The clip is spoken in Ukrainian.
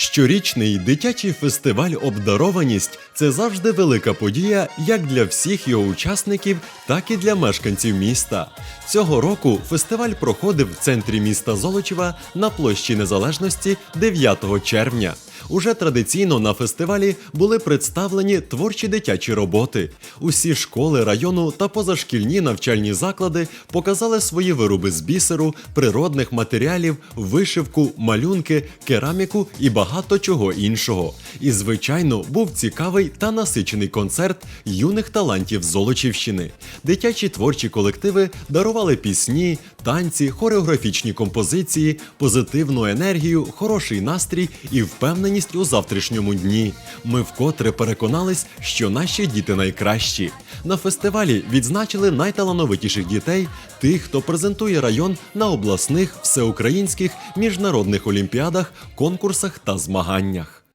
Щорічний дитячий фестиваль Обдарованість це завжди велика подія як для всіх його учасників, так і для мешканців міста. Цього року фестиваль проходив в центрі міста Золочева на площі Незалежності 9 червня. Уже традиційно на фестивалі були представлені творчі дитячі роботи. Усі школи району та позашкільні навчальні заклади показали свої вироби з бісеру, природних матеріалів, вишивку, малюнки, кераміку і багато чого іншого. І, звичайно, був цікавий та насичений концерт юних талантів Золочівщини. Дитячі творчі колективи дарували пісні, танці, хореографічні композиції, позитивну енергію, хороший настрій і впевненість у завтрашньому дні. Ми вкотре переконались, що наші діти найкращі. На фестивалі відзначили найталановитіших дітей, тих, хто презентує район на обласних, всеукраїнських, міжнародних олімпіадах, конкурсах та змаганнях.